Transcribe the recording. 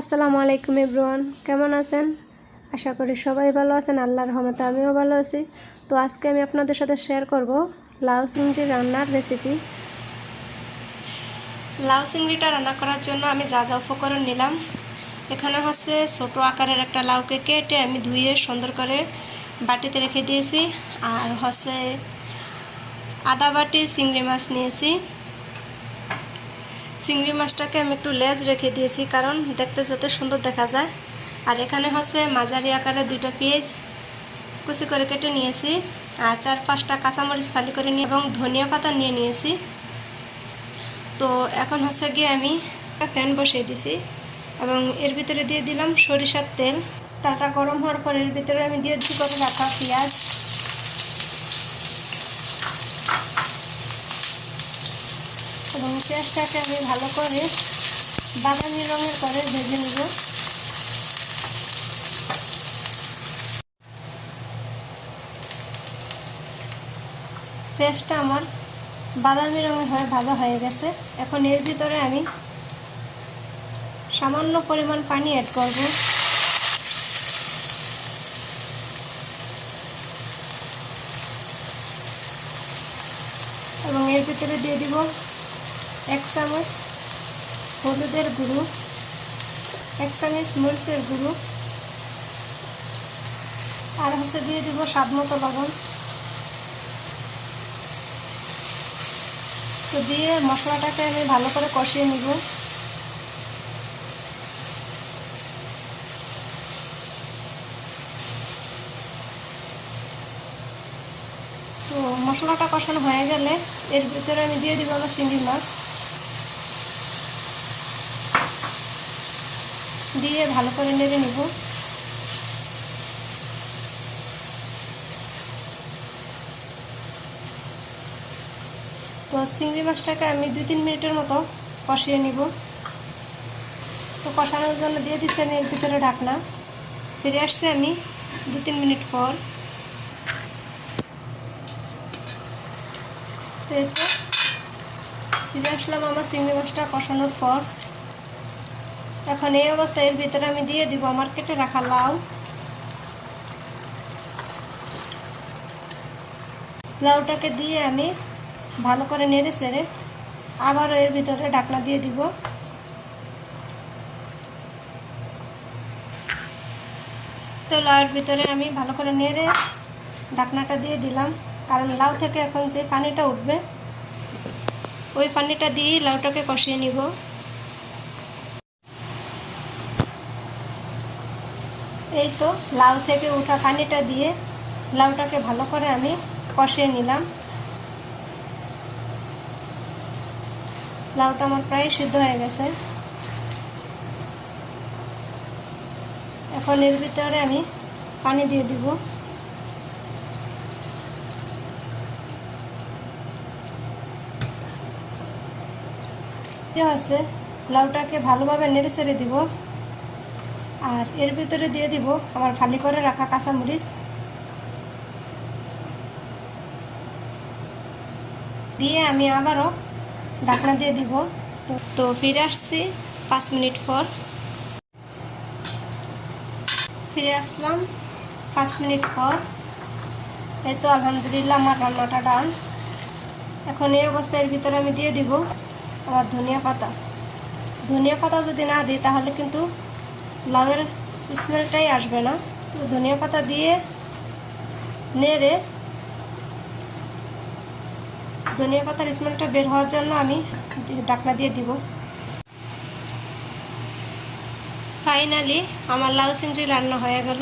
আসসালামু আলাইকুম এভরিওয়ান, কেমন আছেন? আশা করি সবাই ভালো আছেন, আল্লাহর রহমতে আমিও ভালো আছি। তো আজকে আমি আপনাদের সাথে শেয়ার করব লাউ চিংড়ি রান্নার রেসিপি লাউ চিংড়িটা রান্না করার জন্য আমি যা যা উপকরণ নিলাম। এখানে হচ্ছে ছোটো আকারের একটা লাউকে কেটে আমি ধুয়ে সুন্দর করে বাটিতে রেখে দিয়েছি। আর হচ্ছে আদা বাটি, চিংড়ি মাছ নিয়েছি। চিংড়ি মাছটাকে আমি একটু লেজ রেখে দিয়েছি, কারণ দেখতে যাতে সুন্দর দেখা যায়। আর এখানে হচ্ছে মাঝারি আকারে দুটো পেঁয়াজ কুচি করে কেটে নিয়েছি, আর চার পাঁচটা কাঁচামরিচ ফালি করে নিয়ে এবং ধনিয়া পাতা নিয়ে নিয়েছি। তো এখন হচ্ছে গিয়ে আমি ফ্যান বসিয়ে দিছি এবং এর ভিতরে দিয়ে দিলাম সরিষার তেল। তালটা গরম হওয়ার পর এর ভিতরে আমি দিয়ে দিচ্ছি করে রাখা পেঁয়াজ। এবং পেঁয়াজটাকে আমি ভালো করে বাদামি রঙের করে ভেজে নেব। পেঁয়াজটা আমার বাদামি রঙের হয়ে ভালো হয়ে গেছে। এখন এর ভিতরে আমি সামান্য পরিমাণ পানি অ্যাড করব। এবং এর ভিতরে দিয়ে দিব এক চামচ হলুদের গুঁড়ো এক চামচ মরিচের গুঁড়ো আর হচ্ছে দিয়ে দিব স্বাদ মতো লবণ। তো দিয়ে মশলাটাকে আমি ভালো করে কষিয়ে নিব। তো মশলাটা কষানো হয়ে গেলে এর ভিতরে আমি দিয়ে দিব আমার চিংড়ি মাছ। দিয়ে ভালো করে নেড়ে নিব। তো চিংড়ি মাছটাকে আমি দুই তিন মিনিটের মতো কষিয়ে নিব। তো কষানোর জন্য দিয়ে দিচ্ছি আমি এর ভিতরে ঢাকনা। ফিরে আসছি আমি দু তিন মিনিট পর। তো ফিরে আসলাম আমার চিংড়ি মাছটা কষানোর পর। এখন এই অবস্থায় এর ভিতরে আমি দিয়ে দিব আমার কেটে রাখা লাউ। লাউটাকে দিয়ে আমি ভালো করে নেড়ে সেড়ে আবারও এর ভিতরে ঢাকনা দিয়ে দিব। তো লাউয়ের ভিতরে আমি ভালো করে নেড়ে ঢাকনাটা দিয়ে দিলাম। কারণ লাউ থেকে এখন যে পানিটা উঠবে, ওই পানিটা দিয়েই লাউটাকে কষিয়ে নিব। এই তো, লাউ থেকে উঠা পানিটা দিয়ে লাউটাকে ভালো করে আমি কষিয়ে নিলাম। লাউটা আমার প্রায় সিদ্ধ হয়ে গেছে। এখন এর ভিতরে আমি পানি দিয়ে দিব। আছে, লাউটাকে ভালোভাবে নেড়ে ছেড়ে দিব। আর এর ভিতরে দিয়ে দিব আমার ফালি করে রাখা কাঁচামরিচ। দিয়ে আমি আবারও ঢাকনা দিয়ে দিব। তো ফিরে আসছি পাঁচ মিনিট পর। ফিরে আসলাম পাঁচ মিনিট পর। এই তো আলহামদুলিল্লাহ আমার রান্নাটা ডান। এখন এই অবস্থার ভিতরে আমি দিয়ে দিব আমার ধনিয়া পাতা। ধনিয়া পাতা যদি না দিই তাহলে কিন্তু লাউয়ের স্মেলটাই আসবে না। তো ধনিয়া পাতা দিয়ে নেড়ে ধনিয়া পাতার স্মেলটা বের হওয়ার জন্য আমি ডাকনা দিয়ে দিব। ফাইনালি আমার লাউ চিংড়ি রান্না হয়ে গেল।